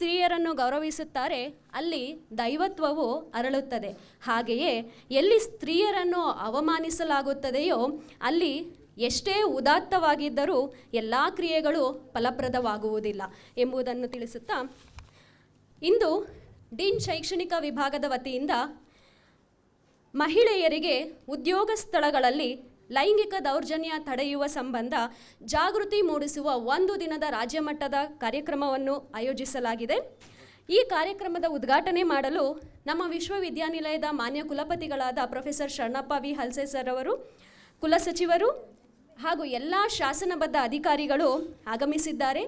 ಸ್ತ್ರೀಯರನ್ನು ಗೌರವಿಸುತ್ತಾರೆ, ಅಲ್ಲಿ ದೈವತ್ವವು ಅರಳುತ್ತದೆ. ಹಾಗೆಯೇ ಎಲ್ಲಿ ಸ್ತ್ರೀಯರನ್ನು ಅವಮಾನಿಸಲಾಗುತ್ತದೆಯೋ, ಅಲ್ಲಿ ಎಷ್ಟೇ ಉದಾತ್ತವಾಗಿದ್ದರೂ ಎಲ್ಲ ಕ್ರಿಯೆಗಳು ಫಲಪ್ರದವಾಗುವುದಿಲ್ಲ ಎಂಬುದನ್ನು ತಿಳಿಸುತ್ತಾ, ಇಂದು ಡೀನ್ ಶೈಕ್ಷಣಿಕ ವಿಭಾಗದ ವತಿಯಿಂದ ಮಹಿಳೆಯರಿಗೆ ಉದ್ಯೋಗ ಸ್ಥಳಗಳಲ್ಲಿ ಲೈಂಗಿಕ ದೌರ್ಜನ್ಯ ತಡೆಯುವ ಸಂಬಂಧ ಜಾಗೃತಿ ಮೂಡಿಸುವ ಒಂದು ದಿನದ ರಾಜ್ಯ ಮಟ್ಟದ ಕಾರ್ಯಕ್ರಮವನ್ನು ಆಯೋಜಿಸಲಾಗಿದೆ. ಈ ಕಾರ್ಯಕ್ರಮದ ಉದ್ಘಾಟನೆ ಮಾಡಲು ನಮ್ಮ ವಿಶ್ವವಿದ್ಯಾನಿಲಯದ ಮಾನ್ಯ ಕುಲಪತಿಗಳಾದ professor Sharanappa V. Halse sir ಅವರು ಕುಲಸಚಿವರು ಹಾಗೂ ಎಲ್ಲ ಶಾಸನಬದ್ಧ ಅಧಿಕಾರಿಗಳು ಆಗಮಿಸಿದ್ದಾರೆ.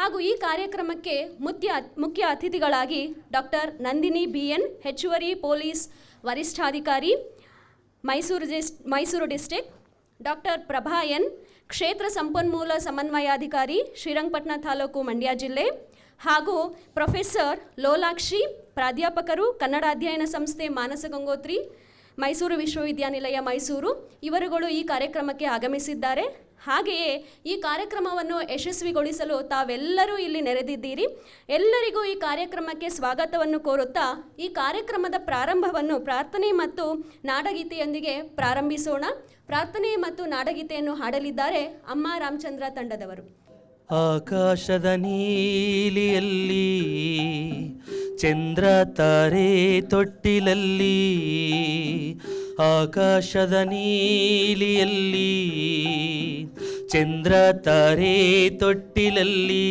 ಹಾಗೂ ಈ ಕಾರ್ಯಕ್ರಮಕ್ಕೆ ಮುಖ್ಯ ಮುಖ್ಯ ಅತಿಥಿಗಳಾಗಿ ಡಾಕ್ಟರ್ ನಂದಿನಿ ಬಿ ಎನ್ ಹೆಚ್ಚುವರಿ ಪೊಲೀಸ್ ವರಿಷ್ಠಾಧಿಕಾರಿ ಮೈಸೂರು ಡಿಸ್ Mysuru district doctor Prabha N ಕ್ಷೇತ್ರ ಸಂಪನ್ಮೂಲ ಸಮನ್ವಯಾಧಿಕಾರಿ, ಶ್ರೀರಂಗಪಟ್ಟಣ ತಾಲೂಕು ಮಂಡ್ಯ ಜಿಲ್ಲೆ, ಹಾಗೂ ಪ್ರೊಫೆಸರ್ ಲೋಲಾಕ್ಷಿ, ಪ್ರಾಧ್ಯಾಪಕರು, ಕನ್ನಡ ಅಧ್ಯಯನ ಸಂಸ್ಥೆ ಮಾನಸ ಗಂಗೋತ್ರಿ, ಮೈಸೂರು ವಿಶ್ವವಿದ್ಯಾನಿಲಯ ಮೈಸೂರು, ಇವರುಗಳು ಈ ಕಾರ್ಯಕ್ರಮಕ್ಕೆ ಆಗಮಿಸಿದ್ದಾರೆ. ಹಾಗೆಯೇ ಈ ಕಾರ್ಯಕ್ರಮವನ್ನು ಯಶಸ್ವಿಗೊಳಿಸಲು ತಾವೆಲ್ಲರೂ ಇಲ್ಲಿ ನೆರೆದಿದ್ದೀರಿ. ಎಲ್ಲರಿಗೂ ಈ ಕಾರ್ಯಕ್ರಮಕ್ಕೆ ಸ್ವಾಗತವನ್ನು ಕೋರುತ್ತಾ ಈ ಕಾರ್ಯಕ್ರಮದ ಪ್ರಾರಂಭವನ್ನು ಪ್ರಾರ್ಥನೆ ಮತ್ತು ನಾಡಗೀತೆಯೊಂದಿಗೆ ಪ್ರಾರಂಭಿಸೋಣ. ಪ್ರಾರ್ಥನೆ ಮತ್ತು ನಾಡಗೀತೆಯನ್ನು ಹಾಡಲಿದ್ದಾರೆ ಅಮ್ಮ ರಾಮಚಂದ್ರ ತಂಡದವರು. ಆಕಾಶದ ನೀಲಿಯಲ್ಲಿ, ಚಂದ್ರ ತಾರೆ ತೊಟ್ಟಿಲಲ್ಲಿ ಆಕಾಶದ ನೀಲಿಯಲ್ಲಿ ಚಂದ್ರ ತಾರೆ ತೊಟ್ಟಿಲಲ್ಲಿ.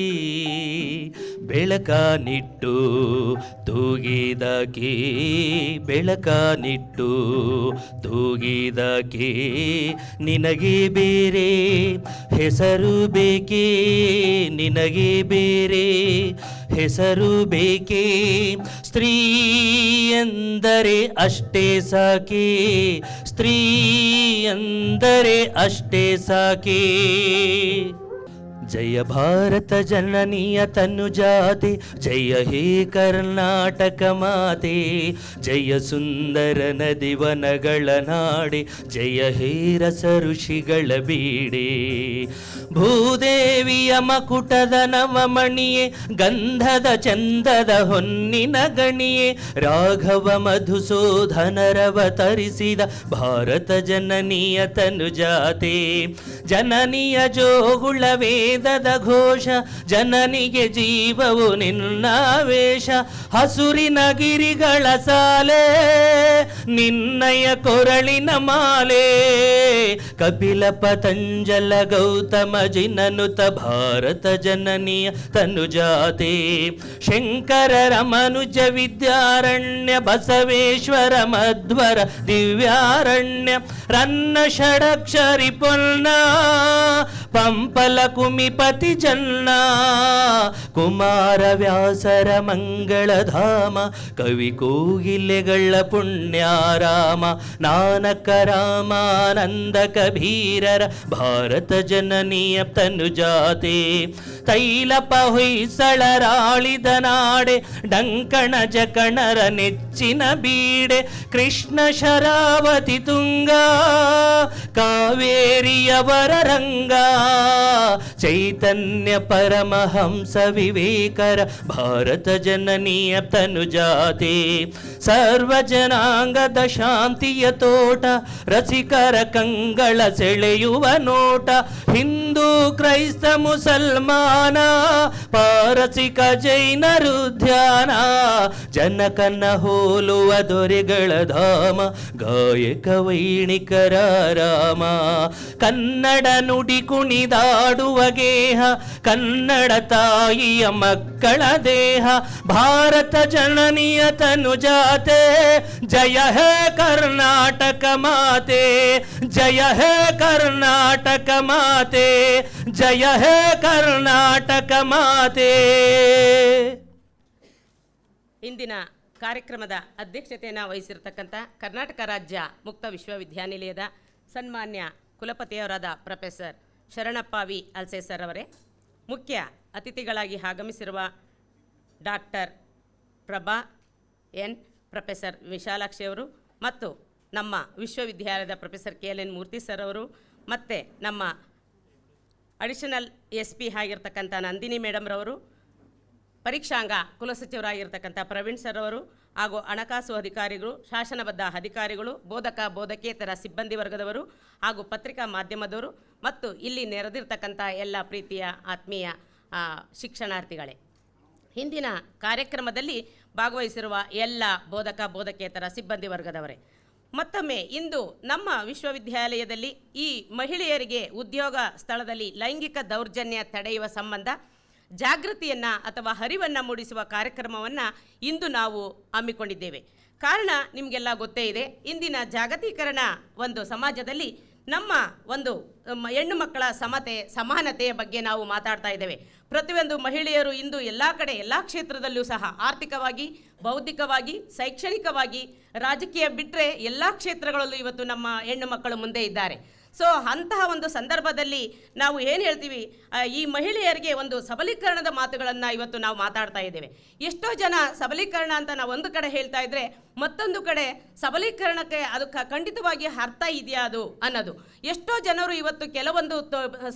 ಬೆಳಕ ನಿಟ್ಟು ತೂಗಿದಕ್ಕೆ ಬೆಳಕ ನಿಟ್ಟು ತೂಗಿದಕ್ಕೆ ನಿನಗೆ ಬೇರೆ ಹೆಸರು ಬೇಕೇ? ನಿನಗೆ ಬೇರೆ ಹೆಸರು ಬೇಕೇ? ಸ್ತ್ರೀ ಎಂದರೆ ಅಷ್ಟೇ ಸಾಕಿ? ಸ್ತ್ರೀ ಎಂದರೆ ಅಷ್ಟೇ ಸಾಕೆ? ಜಯ ಭಾರತ ಜನನೀಯ ತನು ಜಾತಿ ಜಯ ಹೇ ಕರ್ನಾಟಕ ಮಾತೆ, ಜಯ ಸುಂದರ ನದಿವನಗಳ ನಾಡಿ, ಜಯ ಹೇ ರಸ ಋಷಿಗಳ ಬೀಡೆ. ಭೂದೇವಿಯ ಮಕುಟದ ನವಮಣಿಯೇ, ಗಂಧದ ಚಂದದ ಹೊನ್ನಿನ ಗಣಿಯೇ, ರಾಘವ ಮಧುಸೂಧನರವತರಿಸಿದ ಭಾರತ ಜನನೀಯ ತನು ಜಾತೆ ಜನನಿಯ ಜೋಗುಳ ವೇದದ ಘೋಷ, ಜನನಿಗೆ ಜೀವವು ನಿನ್ನ ವೇಷ ಹಸುರಿನ ಗಿರಿಗಳ ಸಾಲೆ, ನಿನ್ನಯ ಕೊರಳಿನ ಮಾಲೆ. ಕಪಿಲ ಪತಂಜಲ ಗೌತಮ ಜಿನನುತ ಭಾರತ ಜನನಿಯ ತನುಜಾತೆ. ಶಂಕರರ ಮನುಜ ವಿದ್ಯಾರಣ್ಯ, ಬಸವೇಶ್ವರ ಮಧ್ವರ ದಿವ್ಯಾರಣ್ಯ. ರನ್ನ ಷಡಕ್ಷರಿ ಪೊನ್ನ, ಪಂಪಲ ಕುಮಿಪತಿ ಜನ್ನ ಕುಮಾರ ವ್ಯಾಸರ ಮಂಗಳಧಾಮ ಕವಿ ಕೋಗಿಲೆಗಳ ಪುಣ್ಯಾರಾಮ ನಾನಕ ರಾಮಾನಂದ ಕಬೀರರ ಭಾರತ ಜನನೀಯ ತನುಜಾತೆ. ತೈಲಪ ಹೊಯ್ಸಳರಾಳಿದ ನಾಡೆ ಡಂಕಣ ಜಕಣರ ನೆಚ್ಚಿನ ಬೀಡೆ ಕೃಷ್ಣ ಶರಾವತಿ ತುಂಗ ಕಾವೇರಿಯವರ ರಂಗ ಚೈತನ್ಯ ಪರಮಹಂಸ ವಿವೇಕರ ಭಾರತ ಜನನೀಯ ತನುಜಾತೆ ಸರ್ವ ಜನಾಂಗದ ಶಾಂತಿಯ ತೋಟ ರಸಿಕರ ಕಂಗಳ ಸೆಳೆಯುವ ನೋಟ ಹಿಂದೂ ಕ್ರೈಸ್ತ ಮುಸಲ್ಮಾನ ಪಾರಸಿಕ ಜೈನರು ಧ್ಯಾನ ಜನಕನ ಹೋಲುವ ದೊರೆಗಳ ಧಾಮ ಗಾಯಕ ವೈಣಿಕರ ರಾಮ ಕನ್ನಡ ನುಡಿ ಕುಣಿದಾಡುವ ಗೇಹ ಕನ್ನಡ ತಾಯಿಯ ಮಕ್ಕಳ ದೇಹ ಭಾರತ ಜನನಿಯ ತನುಜಾತೆ ಜಯ ಹೇ ಕರ್ನಾಟಕ ಮಾತೆ ಜಯ ಹೇ ಕರ್ನಾಟಕ ಮಾತೆ ಜಯ ಹೇ ಕರ್ನಾಟಕ ಮಾತೆ. ಇಂದಿನ ಕಾರ್ಯಕ್ರಮದ ಅಧ್ಯಕ್ಷತೆಯನ್ನು ವಹಿಸಿರ್ತಕ್ಕಂಥ ಕರ್ನಾಟಕ ರಾಜ್ಯ ಮುಕ್ತ ವಿಶ್ವವಿದ್ಯಾನಿಲಯದ ಸನ್ಮಾನ್ಯ ಕುಲಪತಿಯವರಾದ professor Sharanappa V Halse sir ಅವರೇ, ಮುಖ್ಯ ಅತಿಥಿಗಳಾಗಿ ಆಗಮಿಸಿರುವ doctor Prabha N professor Vishalakshi ಅವರು ಮತ್ತು ನಮ್ಮ ವಿಶ್ವವಿದ್ಯಾಲಯದ professor K L N Murthy sir ಅವರು, ಮತ್ತು ನಮ್ಮ ಅಡಿಷನಲ್ ಎಸ್ ಪಿ ಆಗಿರ್ತಕ್ಕಂಥ ನಂದಿನಿ ಮೇಡಮ್ರವರು ಪರೀಕ್ಷಾಂಗ ಕುಲಸಚಿವರಾಗಿರ್ತಕ್ಕಂಥ ಪ್ರವೀಣ್ ಸರ್ ಅವರು ಹಾಗೂ ಹಣಕಾಸು ಅಧಿಕಾರಿಗಳು, ಶಾಸನಬದ್ಧ ಅಧಿಕಾರಿಗಳು, ಬೋಧಕ, ಬೋಧಕೇತರ ಸಿಬ್ಬಂದಿ ವರ್ಗದವರು ಹಾಗೂ ಪತ್ರಿಕಾ ಮಾಧ್ಯಮದವರು ಮತ್ತು ಇಲ್ಲಿ ನೆರೆದಿರ್ತಕ್ಕಂಥ ಎಲ್ಲ ಪ್ರೀತಿಯ ಆತ್ಮೀಯ ಶಿಕ್ಷಣಾರ್ಥಿಗಳೇ. ಹಿಂದಿನ ಕಾರ್ಯಕ್ರಮದಲ್ಲಿ ಭಾಗವಹಿಸಿರುವ ಎಲ್ಲ ಬೋಧಕ, ಬೋಧಕೇತರ ಸಿಬ್ಬಂದಿ ವರ್ಗದವರೇ ಮತ್ತೊಮ್ಮೆ ಇಂದು ನಮ್ಮ ವಿಶ್ವವಿದ್ಯಾಲಯದಲ್ಲಿ ಈ ಮಹಿಳೆಯರಿಗೆ ಉದ್ಯೋಗ ಸ್ಥಳದಲ್ಲಿ ಲೈಂಗಿಕ ದೌರ್ಜನ್ಯ ತಡೆಯುವ ಸಂಬಂಧ ಜಾಗೃತಿಯನ್ನು ಅಥವಾ ಹರಿವನ್ನು ಮೂಡಿಸುವ ಕಾರ್ಯಕ್ರಮವನ್ನು ಇಂದು ನಾವು ಹಮ್ಮಿಕೊಂಡಿದ್ದೇವೆ. ಕಾರಣ ನಿಮಗೆಲ್ಲ ಗೊತ್ತೇ ಇದೆ, ಇಂದಿನ ಜಾಗತೀಕರಣ ಒಂದು ಸಮಾಜದಲ್ಲಿ ನಮ್ಮ ಒಂದು ಹೆಣ್ಣು ಮಕ್ಕಳ ಸಮತೆ, ಸಮಾನತೆಯ ಬಗ್ಗೆ ನಾವು ಮಾತಾಡ್ತಾ ಇದ್ದೇವೆ. ಪ್ರತಿಯೊಂದು ಮಹಿಳೆಯರು ಇಂದು ಎಲ್ಲ ಕಡೆ, ಎಲ್ಲ ಕ್ಷೇತ್ರದಲ್ಲೂ ಸಹ ಆರ್ಥಿಕವಾಗಿ, ಬೌದ್ಧಿಕವಾಗಿ, ಶೈಕ್ಷಣಿಕವಾಗಿ, ರಾಜಕೀಯ ಬಿಟ್ಟರೆ ಎಲ್ಲ ಕ್ಷೇತ್ರಗಳಲ್ಲೂ ಇವತ್ತು ನಮ್ಮ ಹೆಣ್ಣು ಮಕ್ಕಳು ಮುಂದೆ ಇದ್ದಾರೆ. ಸೊ ಅಂತಹ ಒಂದು ಸಂದರ್ಭದಲ್ಲಿ ನಾವು ಏನು ಹೇಳ್ತೀವಿ? ಈ ಮಹಿಳೆಯರಿಗೆ ಒಂದು ಸಬಲೀಕರಣದ ಮಾತುಗಳನ್ನು ಇವತ್ತು ನಾವು ಮಾತಾಡ್ತಾ ಇದ್ದೇವೆ. ಎಷ್ಟೋ ಜನ ಸಬಲೀಕರಣ ಅಂತ ನಾವು ಒಂದು ಕಡೆ ಹೇಳ್ತಾ ಇದ್ದರೆ ಮತ್ತೊಂದು ಕಡೆ ಸಬಲೀಕರಣಕ್ಕೆ ಅದು ಖಂಡಿತವಾಗಿ ಅರ್ಥ ಇದೆಯಾ ಅದು ಅನ್ನೋದು. ಎಷ್ಟೋ ಜನರು ಇವತ್ತು ಕೆಲವೊಂದು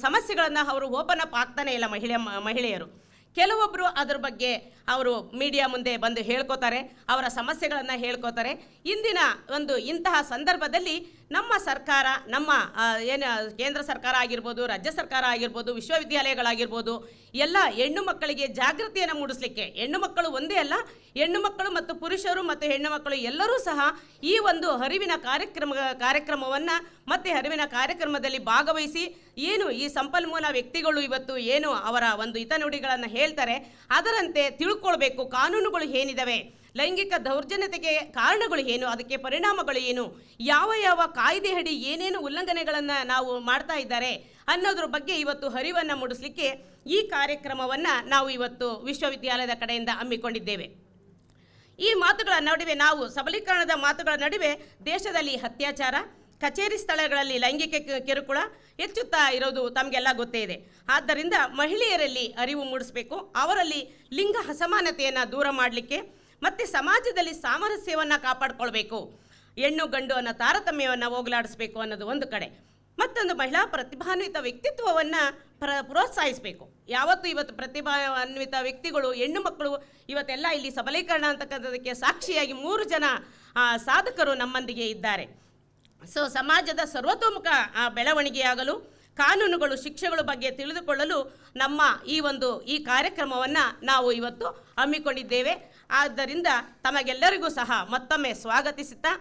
ಸಮಸ್ಯೆಗಳನ್ನು ಅವರು ಓಪನ್ ಅಪ್ ಆಗ್ತಾನೆ ಇಲ್ಲ ಮಹಿಳೆ, ಮಹಿಳೆಯರು. ಕೆಲವೊಬ್ಬರು ಅದ್ರ ಬಗ್ಗೆ ಅವರು ಮೀಡಿಯಾ ಮುಂದೆ ಬಂದು ಹೇಳ್ಕೋತಾರೆ, ಅವರ ಸಮಸ್ಯೆಗಳನ್ನು ಹೇಳ್ಕೋತಾರೆ. ಇಂದಿನ ಒಂದು ಇಂತಹ ಸಂದರ್ಭದಲ್ಲಿ ನಮ್ಮ ಸರ್ಕಾರ, ನಮ್ಮ ಏನು, ಕೇಂದ್ರ ಸರ್ಕಾರ ಆಗಿರ್ಬೋದು, ರಾಜ್ಯ ಸರ್ಕಾರ ಆಗಿರ್ಬೋದು, ವಿಶ್ವವಿದ್ಯಾಲಯಗಳಾಗಿರ್ಬೋದು, ಎಲ್ಲ ಹೆಣ್ಣು ಮಕ್ಕಳಿಗೆ ಜಾಗೃತಿಯನ್ನು ಮೂಡಿಸ್ಲಿಕ್ಕೆ, ಹೆಣ್ಣು ಮಕ್ಕಳು ಒಂದೇ ಅಲ್ಲ, ಹೆಣ್ಣು ಮಕ್ಕಳು ಮತ್ತು ಪುರುಷರು ಮತ್ತು ಹೆಣ್ಣು ಮಕ್ಕಳು ಎಲ್ಲರೂ ಸಹ ಈ ಒಂದು ಹರಿವಿನ ಕಾರ್ಯಕ್ರಮ, ಕಾರ್ಯಕ್ರಮವನ್ನು ಮತ್ತೆ ಹರಿವಿನ ಕಾರ್ಯಕ್ರಮದಲ್ಲಿ ಭಾಗವಹಿಸಿ ಏನು ಈ ಸಂಪನ್ಮೂಲ ವ್ಯಕ್ತಿಗಳು ಇವತ್ತು ಏನು ಅವರ ಒಂದು ಹಿತನುಡಿಗಳನ್ನು ಹೇಳ್ತಾರೆ, ಅದರಂತೆ ತಿಳ್ಕೊಳ್ಬೇಕು, ಕಾನೂನುಗಳು ಏನಿದಾವೆ ಲೈಂಗಿಕ ದೌರ್ಜನ್ಯತೆಗೆ ಕಾರಣಗಳು ಏನು? ಅದಕ್ಕೆ ಪರಿಣಾಮಗಳು ಏನು? ಯಾವ ಯಾವ ಕಾಯ್ದೆ ಅಡಿ ಏನೇನು ಉಲ್ಲಂಘನೆಗಳನ್ನು ನಾವು ಮಾಡ್ತಾ ಇದ್ದಾರೆ ಅನ್ನೋದ್ರ ಬಗ್ಗೆ ಇವತ್ತು ಹರಿವನ್ನು ಮೂಡಿಸಲಿಕ್ಕೆ ಈ ಕಾರ್ಯಕ್ರಮವನ್ನು ನಾವು ಇವತ್ತು ವಿಶ್ವವಿದ್ಯಾಲಯದ ಕಡೆಯಿಂದ ಹಮ್ಮಿಕೊಂಡಿದ್ದೇವೆ. ಈ ಮಾತುಗಳ ನಡುವೆ ನಾವು ಸಬಲೀಕರಣದ ಮಾತುಗಳ ನಡುವೆ ದೇಶದಲ್ಲಿ ಅತ್ಯಾಚಾರ, ಕಚೇರಿ ಸ್ಥಳಗಳಲ್ಲಿ ಲೈಂಗಿಕ ಕಿರುಕುಳ ಹೆಚ್ಚುತ್ತಾ ಇರೋದು ತಮಗೆಲ್ಲ ಗೊತ್ತೇ ಇದೆ. ಆದ್ದರಿಂದ ಮಹಿಳೆಯರಲ್ಲಿ ಅರಿವು ಮೂಡಿಸಬೇಕು, ಅವರಲ್ಲಿ ಲಿಂಗ ಅಸಮಾನತೆಯನ್ನು ದೂರ ಮಾಡಲಿಕ್ಕೆ ಮತ್ತು ಸಮಾಜದಲ್ಲಿ ಸಾಮರಸ್ಯವನ್ನು ಕಾಪಾಡ್ಕೊಳ್ಬೇಕು. ಹೆಣ್ಣು ಗಂಡು ಅನ್ನೋ ತಾರತಮ್ಯವನ್ನು ಹೋಗಲಾಡಿಸ್ಬೇಕು ಅನ್ನೋದು ಒಂದು ಕಡೆ. ಮತ್ತೊಂದು ಮಹಿಳಾ ಪ್ರತಿಭಾನ್ವಿತ ವ್ಯಕ್ತಿತ್ವವನ್ನು ಪ್ರ, ಪ್ರೋತ್ಸಾಹಿಸಬೇಕು. ಯಾವತ್ತು ಇವತ್ತು ಪ್ರತಿಭಾನ್ವಿತ ವ್ಯಕ್ತಿಗಳು, ಹೆಣ್ಣು ಮಕ್ಕಳು ಇವತ್ತೆಲ್ಲ ಇಲ್ಲಿ ಸಬಲೀಕರಣ ಅಂತಕ್ಕಂಥದಕ್ಕೆ ಸಾಕ್ಷಿಯಾಗಿ ಮೂರು ಜನ ಸಾಧಕರು ನಮ್ಮೊಂದಿಗೆ ಇದ್ದಾರೆ. ಸೊ, ಸಮಾಜದ ಸರ್ವತೋಮುಖ ಬೆಳವಣಿಗೆಯಾಗಲು, ಕಾನೂನುಗಳು, ಶಿಕ್ಷೆಗಳ ಬಗ್ಗೆ ತಿಳಿದುಕೊಳ್ಳಲು ನಮ್ಮ ಈ ಒಂದು ಈ ಕಾರ್ಯಕ್ರಮವನ್ನು ನಾವು ಇವತ್ತು ಹಮ್ಮಿಕೊಂಡಿದ್ದೇವೆ. ಆದ್ದರಿಂದ ತಮಗೆಲ್ಲರಿಗೂ ಸಹ ಮತ್ತೊಮ್ಮೆ ಸ್ವಾಗತಿಸುತ್ತಾ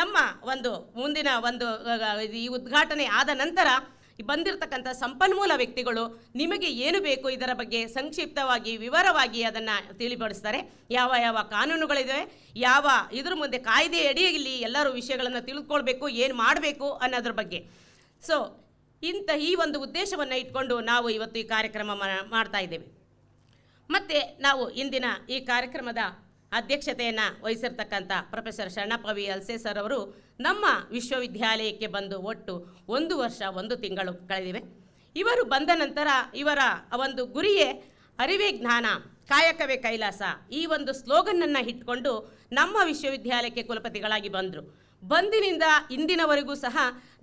ನಮ್ಮ ಒಂದು ಮುಂದಿನ ಒಂದು ಈ ಉದ್ಘಾಟನೆ ಆದ ನಂತರ ಬಂದಿರತಕ್ಕಂಥ ಸಂಪನ್ಮೂಲ ವ್ಯಕ್ತಿಗಳು ನಿಮಗೆ ಏನು ಬೇಕು ಇದರ ಬಗ್ಗೆ ಸಂಕ್ಷಿಪ್ತವಾಗಿ, ವಿವರವಾಗಿ ಅದನ್ನು ತಿಳಿಪಡಿಸ್ತಾರೆ. ಯಾವ ಯಾವ ಕಾನೂನುಗಳಿವೆ ಯಾವ ಇದ್ರ ಮುಂದೆ ಕಾಯ್ದೆ ಅಡಿಯಲ್ಲಿ ಎಲ್ಲರೂ ವಿಷಯಗಳನ್ನು ತಿಳ್ಕೊಳ್ಬೇಕು, ಏನು ಮಾಡಬೇಕು ಅನ್ನೋದ್ರ ಬಗ್ಗೆ. ಸೊ ಇಂಥ ಈ ಒಂದು ಉದ್ದೇಶವನ್ನು ಇಟ್ಕೊಂಡು ನಾವು ಇವತ್ತು ಈ ಕಾರ್ಯಕ್ರಮ ಮಾಡ್ತಾ ಇದ್ದೇವೆ. ಮತ್ತು ನಾವು ಇಂದಿನ ಈ ಕಾರ್ಯಕ್ರಮದ ಅಧ್ಯಕ್ಷತೆಯನ್ನು ವಹಿಸಿರ್ತಕ್ಕಂಥ ಪ್ರೊಫೆಸರ್ ಶರಣಪ್ಪವಿ ಅಲ್ಸೆ ಸರ್ ಅವರು ನಮ್ಮ ವಿಶ್ವವಿದ್ಯಾಲಯಕ್ಕೆ ಬಂದು ಒಟ್ಟು ಒಂದು ವರ್ಷ, ಒಂದು ತಿಂಗಳು ಕಳೆದಿವೆ. ಇವರು ಬಂದ ನಂತರ ಇವರ ಒಂದು ಗುರಿಯೇ ಅರಿವೇ ಜ್ಞಾನ, ಕಾಯಕವೇ ಕೈಲಾಸ ಈ ಒಂದು ಸ್ಲೋಗನ್ನನ್ನು ಇಟ್ಕೊಂಡು ನಮ್ಮ ವಿಶ್ವವಿದ್ಯಾಲಯಕ್ಕೆ ಕುಲಪತಿಗಳಾಗಿ ಬಂದರು. ಬಂದಿನಿಂದ ಇಂದಿನವರೆಗೂ ಸಹ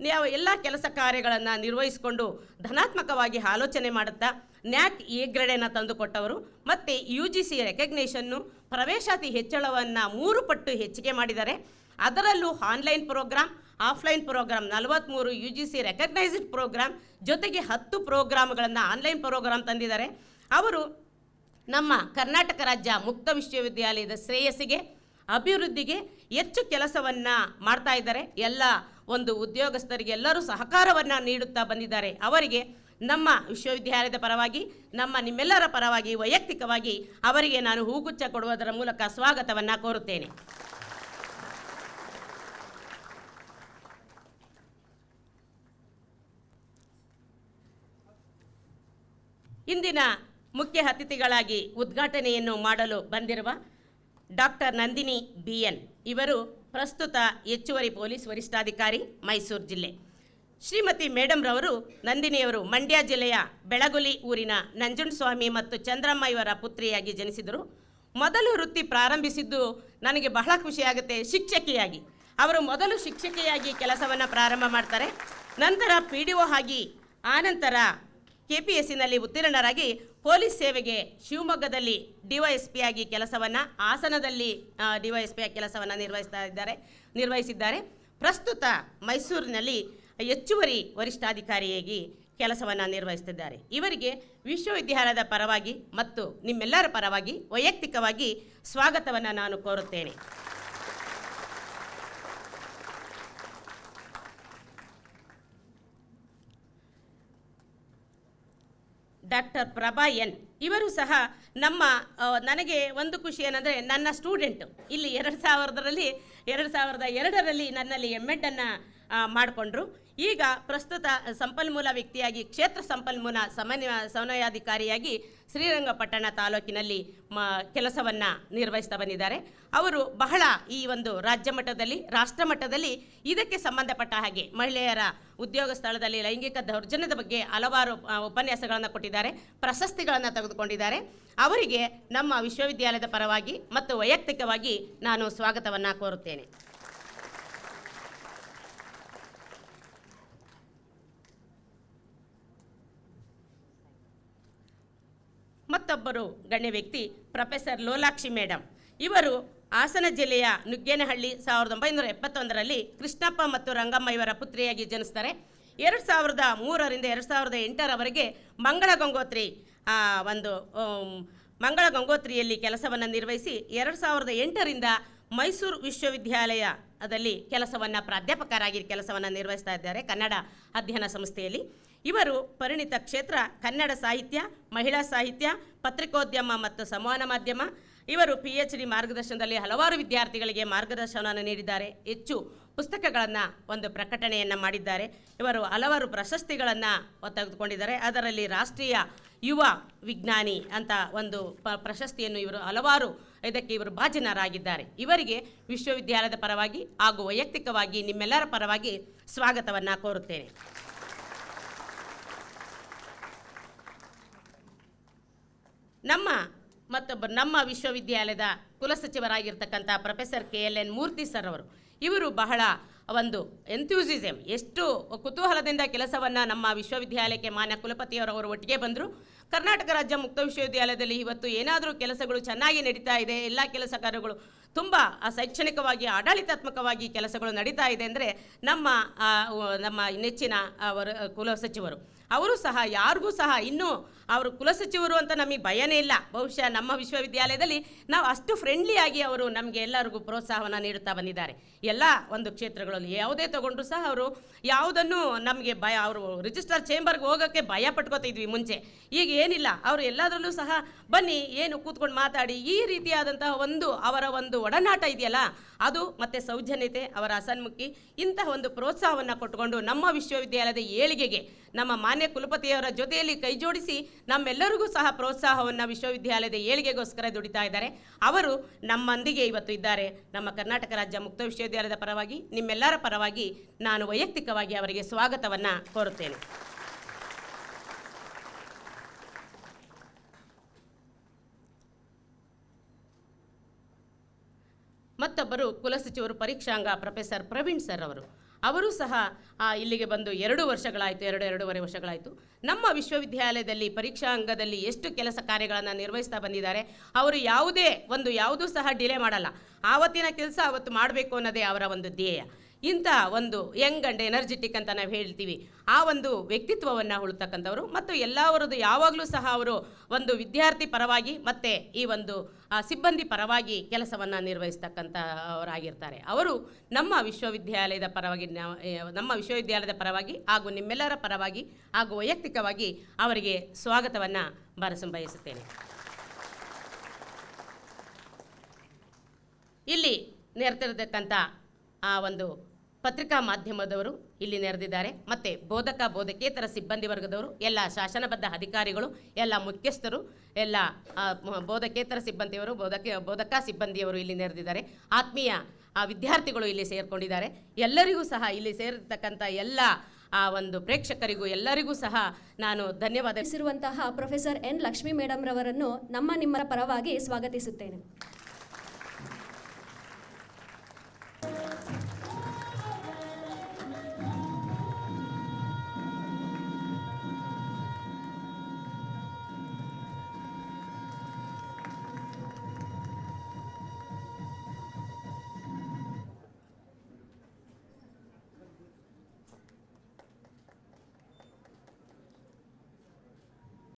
ನಾವು ಎಲ್ಲ ಕೆಲಸ ಕಾರ್ಯಗಳನ್ನು ನಿರ್ವಹಿಸಿಕೊಂಡು ಧನಾತ್ಮಕವಾಗಿ ಆಲೋಚನೆ ಮಾಡುತ್ತಾ ನ್ಯಾಕ್ ಎ ಗ್ರೇಡನ್ನು ತಂದುಕೊಟ್ಟವರು. ಮತ್ತು ಯು ಜಿ ಸಿ ರೆಕಗ್ನೇಷನ್ನು ಪ್ರವೇಶಾತಿ ಹೆಚ್ಚಳವನ್ನು ಮೂರು ಪಟ್ಟು ಹೆಚ್ಚಿಗೆ ಮಾಡಿದ್ದಾರೆ. ಅದರಲ್ಲೂ ಆನ್ಲೈನ್ ಪ್ರೋಗ್ರಾಮ್ ಆಫ್ಲೈನ್ ಪ್ರೋಗ್ರಾಮ್ ನಲವತ್ತ್ಮೂರು U G C recognised program ಜೊತೆಗೆ ಹತ್ತು ಪ್ರೋಗ್ರಾಮ್ಗಳನ್ನು ಆನ್ಲೈನ್ ಪ್ರೋಗ್ರಾಮ್ ತಂದಿದ್ದಾರೆ. ಅವರು ನಮ್ಮ ಕರ್ನಾಟಕ ರಾಜ್ಯ ಮುಕ್ತ ವಿಶ್ವವಿದ್ಯಾಲಯದ ಶ್ರೇಯಸ್ಸಿಗೆ ಅಭಿವೃದ್ಧಿಗೆ ಹೆಚ್ಚು ಕೆಲಸವನ್ನು ಮಾಡ್ತಾ ಇದ್ದಾರೆ. ಎಲ್ಲ ಒಂದು ಉದ್ಯೋಗಸ್ಥರಿಗೆ ಎಲ್ಲರೂ ಸಹಕಾರವನ್ನು ನೀಡುತ್ತಾ ಬಂದಿದ್ದಾರೆ. ಅವರಿಗೆ ನಮ್ಮ ವಿಶ್ವವಿದ್ಯಾಲಯದ ಪರವಾಗಿ, ನಮ್ಮ ನಿಮ್ಮೆಲ್ಲರ ಪರವಾಗಿ, ವೈಯಕ್ತಿಕವಾಗಿ ಅವರಿಗೆ ನಾನು ಹೂಗುಚ್ಚ ಕೊಡುವುದರ ಮೂಲಕ ಸ್ವಾಗತವನ್ನು ಕೋರುತ್ತೇನೆ. ಇಂದಿನ ಮುಖ್ಯ ಅತಿಥಿಗಳಾಗಿ ಉದ್ಘಾಟನೆಯನ್ನು ಮಾಡಲು ಬಂದಿರುವ ಡಾಕ್ಟರ್ ನಂದಿನಿ ಬಿಎನ್. ಇವರು ಪ್ರಸ್ತುತ ಹೆಚ್ಚುವರಿ ಪೊಲೀಸ್ ವರಿಷ್ಠಾಧಿಕಾರಿ ಮೈಸೂರು ಜಿಲ್ಲೆ. ಶ್ರೀಮತಿ ಮೇಡಮ್ರವರು ನಂದಿನಿಯವರು ಮಂಡ್ಯ ಜಿಲ್ಲೆಯ ಬೆಳಗುಲಿ ಊರಿನ ನಂಜುಂಡಸ್ವಾಮಿ ಮತ್ತು ಚಂದ್ರಮ್ಮ ಇವರ ಪುತ್ರಿಯಾಗಿ ಜನಿಸಿದರು. ಮೊದಲು ವೃತ್ತಿ ಪ್ರಾರಂಭಿಸಿದ್ದು ನನಗೆ ಬಹಳ ಖುಷಿಯಾಗುತ್ತೆ. ಶಿಕ್ಷಕಿಯಾಗಿ. ಅವರು ಮೊದಲು ಶಿಕ್ಷಕಿಯಾಗಿ ಕೆಲಸವನ್ನು ಪ್ರಾರಂಭ ಮಾಡ್ತಾರೆ. ನಂತರ ಪಿ ಡಿ ಒ ಆಗಿ ಆನಂತರ ಕೆಪಿಎಸ್ಸಿನಲ್ಲಿ ಉತ್ತೀರ್ಣರಾಗಿ ಪೊಲೀಸ್ ಸೇವೆಗೆ ಶಿವಮೊಗ್ಗದಲ್ಲಿ ಡಿವೈಎಸ್ಪಿಯಾಗಿ ಕೆಲಸವನ್ನು, ಹಾಸನದಲ್ಲಿ ಡಿವೈಎಸ್ಪಿಯಾಗಿ ಕೆಲಸವನ್ನು ನಿರ್ವಹಿಸ್ತಾ ಇದ್ದಾರೆ, ನಿರ್ವಹಿಸಿದ್ದಾರೆ. ಪ್ರಸ್ತುತ ಮೈಸೂರಿನಲ್ಲಿ ಹೆಚ್ಚುವರಿ ವರಿಷ್ಠಾಧಿಕಾರಿಯಾಗಿ ಕೆಲಸವನ್ನು ನಿರ್ವಹಿಸುತ್ತಿದ್ದಾರೆ ಇವರಿಗೆ ವಿಶ್ವವಿದ್ಯಾಲಯದ ಪರವಾಗಿ ಮತ್ತು ನಿಮ್ಮೆಲ್ಲರ ಪರವಾಗಿ ವೈಯಕ್ತಿಕವಾಗಿ ಸ್ವಾಗತವನ್ನು ನಾನು ಕೋರುತ್ತೇನೆ. Doctor Prabha N. ಇವರು ಸಹ ನಮ್ಮ ನನಗೆ ಒಂದು ಖುಷಿ ಏನಂದರೆ ನನ್ನ ಸ್ಟೂಡೆಂಟು. ಇಲ್ಲಿ ಎರಡು ಸಾವಿರದರಲ್ಲಿ, ಎರಡು ಸಾವಿರದ ಎರಡರಲ್ಲಿ ನನ್ನಲ್ಲಿ ಎಂ ಎಡ್ಡನ್ನು ಮಾಡಿಕೊಂಡ್ರು. ಈಗ ಪ್ರಸ್ತುತ ಸಂಪನ್ಮೂಲ ವ್ಯಕ್ತಿಯಾಗಿ, ಕ್ಷೇತ್ರ ಸಂಪನ್ಮೂಲ ಸಮನ್ವಯ ಸಮನ್ವಯಾಧಿಕಾರಿಯಾಗಿ ಶ್ರೀರಂಗಪಟ್ಟಣ ತಾಲೂಕಿನಲ್ಲಿ ಮ, ಕೆಲಸವನ್ನು ನಿರ್ವಹಿಸ್ತಾ ಬಂದಿದ್ದಾರೆ. ಅವರು ಬಹಳ ಈ ಒಂದು ರಾಜ್ಯ ಮಟ್ಟದಲ್ಲಿ, ರಾಷ್ಟ್ರ ಮಟ್ಟದಲ್ಲಿ ಇದಕ್ಕೆ ಸಂಬಂಧಪಟ್ಟ ಹಾಗೆ ಮಹಿಳೆಯರ ಉದ್ಯೋಗ ಸ್ಥಳದಲ್ಲಿ ಲೈಂಗಿಕ ದೌರ್ಜನ್ಯದ ಬಗ್ಗೆ ಹಲವಾರು ಉಪನ್ಯಾಸಗಳನ್ನು ಕೊಟ್ಟಿದ್ದಾರೆ, ಪ್ರಶಸ್ತಿಗಳನ್ನು ತೆಗೆದುಕೊಂಡಿದ್ದಾರೆ. ಅವರಿಗೆ ನಮ್ಮ ವಿಶ್ವವಿದ್ಯಾಲಯದ ಪರವಾಗಿ ಮತ್ತು ವೈಯಕ್ತಿಕವಾಗಿ ನಾನು ಸ್ವಾಗತವನ್ನು ಕೋರುತ್ತೇನೆ. ಮತ್ತೊಬ್ಬರು ಗಣ್ಯ ವ್ಯಕ್ತಿ ಪ್ರೊಫೆಸರ್ ಲೋಲಾಕ್ಷಿ ಮೇಡಮ್ ಇವರು ಹಾಸನ ಜಿಲ್ಲೆಯ ನುಗ್ಗೇನಹಳ್ಳಿ ಸಾವಿರದ ಒಂಬೈನೂರ ಎಪ್ಪತ್ತೊಂದರಲ್ಲಿ ಕೃಷ್ಣಪ್ಪ ಮತ್ತು ರಂಗಮ್ಮ ಇವರ ಪುತ್ರಿಯಾಗಿ ಜನಿಸ್ತಾರೆ ಎರಡು ಸಾವಿರದ ಮೂರರಿಂದ ಎರಡು ಸಾವಿರದ ಎಂಟರವರೆಗೆ ಮಂಗಳ ಗಂಗೋತ್ರಿ ಒಂದು ಮಂಗಳ ಗಂಗೋತ್ರಿಯಲ್ಲಿ ಕೆಲಸವನ್ನು ನಿರ್ವಹಿಸಿ ಎರಡು ಸಾವಿರದ ಎಂಟರಿಂದ ಮೈಸೂರು ವಿಶ್ವವಿದ್ಯಾಲಯದಲ್ಲಿ ಕೆಲಸವನ್ನು ಪ್ರಾಧ್ಯಾಪಕರಾಗಿ ಕೆಲಸವನ್ನು ನಿರ್ವಹಿಸ್ತಾ ಇದ್ದಾರೆ ಕನ್ನಡ ಅಧ್ಯಯನ ಸಂಸ್ಥೆಯಲ್ಲಿ. ಇವರು ಪರಿಣಿತ ಕ್ಷೇತ್ರ, ಕನ್ನಡ ಸಾಹಿತ್ಯ, ಮಹಿಳಾ ಸಾಹಿತ್ಯ, ಪತ್ರಿಕೋದ್ಯಮ ಮತ್ತು ಸಂವಹನ ಮಾಧ್ಯಮ. ಇವರು ಪಿ ಎಚ್ ಡಿ ಮಾರ್ಗದರ್ಶನದಲ್ಲಿ ಹಲವಾರು ವಿದ್ಯಾರ್ಥಿಗಳಿಗೆ ಮಾರ್ಗದರ್ಶನವನ್ನು ನೀಡಿದ್ದಾರೆ. ಹೆಚ್ಚು ಪುಸ್ತಕಗಳನ್ನು ಒಂದು ಪ್ರಕಟಣೆಯನ್ನು ಮಾಡಿದ್ದಾರೆ. ಇವರು ಹಲವಾರು ಪ್ರಶಸ್ತಿಗಳನ್ನು ತೆಗೆದುಕೊಂಡಿದ್ದಾರೆ. ಅದರಲ್ಲಿ ರಾಷ್ಟ್ರೀಯ ಯುವ ವಿಜ್ಞಾನಿ ಅಂತ ಒಂದು ಪ, ಪ್ರಶಸ್ತಿಯನ್ನು ಇವರು ಹಲವಾರು ಇದಕ್ಕೆ ಇವರು ಭಾಜನರಾಗಿದ್ದಾರೆ. ಇವರಿಗೆ ವಿಶ್ವವಿದ್ಯಾಲಯದ ಪರವಾಗಿ ಹಾಗೂ ವೈಯಕ್ತಿಕವಾಗಿ ನಿಮ್ಮೆಲ್ಲರ ಪರವಾಗಿ ಸ್ವಾಗತವನ್ನು ಕೋರುತ್ತೇನೆ. ನಮ್ಮ ಮತ್ತೊಬ್ಬ ನಮ್ಮ ವಿಶ್ವವಿದ್ಯಾಲಯದ ಕುಲಸಚಿವರಾಗಿರ್ತಕ್ಕಂಥ professor K L N Murthy sir ಅವರು. ಇವರು ಬಹಳ ಒಂದು ಎಂಥ್ಯೂಸಿಸಮ್ ಎಷ್ಟು ಕುತೂಹಲದಿಂದ ಕೆಲಸವನ್ನು ನಮ್ಮ ವಿಶ್ವವಿದ್ಯಾಲಯಕ್ಕೆ ಮಾನ್ಯ ಕುಲಪತಿಯವರವರು ಒಟ್ಟಿಗೆ ಬಂದರು. ಕರ್ನಾಟಕ ರಾಜ್ಯ ಮುಕ್ತ ವಿಶ್ವವಿದ್ಯಾಲಯದಲ್ಲಿ ಇವತ್ತು ಏನಾದರೂ ಕೆಲಸಗಳು ಚೆನ್ನಾಗಿ ನಡೀತಾ ಇದೆ, ಎಲ್ಲ ಕೆಲಸ ಕಾರ್ಯಗಳು ತುಂಬ ಶೈಕ್ಷಣಿಕವಾಗಿ, ಆಡಳಿತಾತ್ಮಕವಾಗಿ ಕೆಲಸಗಳು ನಡೀತಾ ಇದೆ ಅಂದರೆ ನಮ್ಮ ನಮ್ಮ ನೆಚ್ಚಿನ ಅವರ ಕುಲಸಚಿವರು. ಅವರು ಸಹ, ಯಾರಿಗೂ ಸಹ ಇನ್ನೂ ಅವರು ಕುಲಸಚಿವರು ಅಂತ ನಮಗೆ ಭಯನೇ ಇಲ್ಲ. ಬಹುಶಃ ನಮ್ಮ ವಿಶ್ವವಿದ್ಯಾಲಯದಲ್ಲಿ ನಾವು ಅಷ್ಟು ಫ್ರೆಂಡ್ಲಿಯಾಗಿ ಅವರು ನಮಗೆ ಎಲ್ಲರಿಗೂ ಪ್ರೋತ್ಸಾಹವನ್ನು ನೀಡುತ್ತಾ ಬಂದಿದ್ದಾರೆ. ಎಲ್ಲ ಒಂದು ಕ್ಷೇತ್ರಗಳಲ್ಲಿ ಯಾವುದೇ ತಗೊಂಡ್ರು ಸಹ ಅವರು ಯಾವುದನ್ನು ನಮಗೆ ಭಯ, ಅವರು ರಿಜಿಸ್ಟರ್ ಚೇಂಬರ್ಗೆ ಹೋಗೋಕ್ಕೆ ಭಯ ಪಟ್ಕೋತಿದ್ವಿ ಮುಂಚೆ. ಈಗ ಏನಿಲ್ಲ, ಅವರು ಎಲ್ಲದರಲ್ಲೂ ಸಹ ಬನ್ನಿ, ಏನು ಕೂತ್ಕೊಂಡು ಮಾತಾಡಿ, ಈ ರೀತಿಯಾದಂತಹ ಒಂದು ಅವರ ಒಂದು ಒಡನಾಟ ಇದೆಯಲ್ಲ, ಅದು ಮತ್ತೆ ಸೌಜನ್ಯತೆ, ಅವರ ಅಸನ್ಮುಖಿ ಇಂತಹ ಒಂದು ಪ್ರೋತ್ಸಾಹವನ್ನು ಕೊಟ್ಟುಕೊಂಡು ನಮ್ಮ ವಿಶ್ವವಿದ್ಯಾಲಯದ ಏಳಿಗೆಗೆ ನಮ್ಮ ಮಾನ್ಯ ಕುಲಪತಿಯವರ ಜೊತೆಯಲ್ಲಿ ಕೈ ಜೋಡಿಸಿ ನಮ್ಮೆಲ್ಲರಿಗೂ ಸಹ ಪ್ರೋತ್ಸಾಹವನ್ನು ವಿಶ್ವವಿದ್ಯಾಲಯದ ಏಳಿಗೆಗೋಸ್ಕರ ದುಡಿತಾ ಇದ್ದಾರೆ. ಅವರು ನಮ್ಮೊಂದಿಗೆ ಇವತ್ತು ಇದ್ದಾರೆ. ನಮ್ಮ ಕರ್ನಾಟಕ ರಾಜ್ಯ ಮುಕ್ತ ವಿಶ್ವವಿದ್ಯಾಲಯದ ಪರವಾಗಿ, ನಿಮ್ಮೆಲ್ಲರ ಪರವಾಗಿ ನಾನು ವೈಯಕ್ತಿಕವಾಗಿ ಅವರಿಗೆ ಸ್ವಾಗತವನ್ನು ಕೋರುತ್ತೇನೆ. ಮತ್ತೊಬ್ಬರು ಕುಲಸಚಿವರು ಪರೀಕ್ಷಾಂಗ ಪ್ರೊಫೆಸರ್ ಪ್ರವೀಣ್ ಸರ್ ಅವರು. ಅವರು ಸಹ ಇಲ್ಲಿಗೆ ಬಂದು ಎರಡು ವರ್ಷಗಳಾಯಿತು, ಎರಡು, ಎರಡೂವರೆ ವರ್ಷಗಳಾಯಿತು. ನಮ್ಮ ವಿಶ್ವವಿದ್ಯಾಲಯದಲ್ಲಿ ಪರೀಕ್ಷಾ ಅಂಗದಲ್ಲಿ ಎಷ್ಟು ಕೆಲಸ ಕಾರ್ಯಗಳನ್ನು ನಿರ್ವಹಿಸ್ತಾ ಬಂದಿದ್ದಾರೆ, ಅವರು ಯಾವುದೇ ಒಂದು ಯಾವುದೂ ಸಹ ಡಿಲೇ ಮಾಡಲ್ಲ. ಆವತ್ತಿನ ಕೆಲಸ ಅವತ್ತು ಮಾಡಬೇಕು ಅನ್ನೋದೇ ಅವರ ಒಂದು ಧ್ಯೇಯ. ಇಂಥ ಒಂದು ಯಂಗ್ ಅಂಡ್ ಎನರ್ಜೆಟಿಕ್ ಅಂತ ನಾವು ಹೇಳ್ತೀವಿ. ಆ ಒಂದು ವ್ಯಕ್ತಿತ್ವವನ್ನು ಉಳ್ತಕ್ಕಂಥವ್ರು ಮತ್ತು ಎಲ್ಲವರದ್ದು ಯಾವಾಗಲೂ ಸಹ ಅವರು ಒಂದು ವಿದ್ಯಾರ್ಥಿ ಪರವಾಗಿ ಮತ್ತು ಈ ಒಂದು ಸಿಬ್ಬಂದಿ ಪರವಾಗಿ ಕೆಲಸವನ್ನು ನಿರ್ವಹಿಸ್ತಕ್ಕಂಥವರಾಗಿರ್ತಾರೆ. ಅವರು ನಮ್ಮ ವಿಶ್ವವಿದ್ಯಾಲಯದ ಪರವಾಗಿ ನಮ್ಮ ವಿಶ್ವವಿದ್ಯಾಲಯದ ಪರವಾಗಿ ಹಾಗೂ ನಿಮ್ಮೆಲ್ಲರ ಪರವಾಗಿ ಹಾಗೂ ವೈಯಕ್ತಿಕವಾಗಿ ಅವರಿಗೆ ಸ್ವಾಗತವನ್ನು ಬರಸು ಬಯಸುತ್ತೇನೆ ಇಲ್ಲಿ ನೆರೆತಿರತಕ್ಕಂಥ ಆ ಒಂದು ಪತ್ರಿಕಾ ಮಾಧ್ಯಮದವರು ಇಲ್ಲಿ ನೆರೆದಿದ್ದಾರೆ. ಮತ್ತು ಬೋಧಕ, ಬೋಧಕೇತರ ಸಿಬ್ಬಂದಿ ವರ್ಗದವರು, ಎಲ್ಲ ಶಾಸನಬದ್ಧ ಅಧಿಕಾರಿಗಳು, ಎಲ್ಲ ಮುಖ್ಯಸ್ಥರು, ಎಲ್ಲ ಬೋಧಕೇತರ ಸಿಬ್ಬಂದಿಯವರು, ಬೋಧಕ ಬೋಧಕ ಸಿಬ್ಬಂದಿಯವರು ಇಲ್ಲಿ ನೆರೆದಿದ್ದಾರೆ. ಆತ್ಮೀಯ ವಿದ್ಯಾರ್ಥಿಗಳು ಇಲ್ಲಿ ಸೇರಿಕೊಂಡಿದ್ದಾರೆ. ಎಲ್ಲರಿಗೂ ಸಹ ಇಲ್ಲಿ ಸೇರಿರ್ತಕ್ಕಂಥ ಎಲ್ಲ, ಆ, ಒಂದು ಪ್ರೇಕ್ಷಕರಿಗೂ ಎಲ್ಲರಿಗೂ ಸಹ ನಾನು ಧನ್ಯವಾದ ಇರುವಂತಹ ಪ್ರೊಫೆಸರ್ ಎನ್ ಲಕ್ಷ್ಮೀ ಮೇಡಮ್ರವರನ್ನು ನಮ್ಮ ನಿಮ್ಮರ ಪರವಾಗಿ ಸ್ವಾಗತಿಸುತ್ತೇನೆ.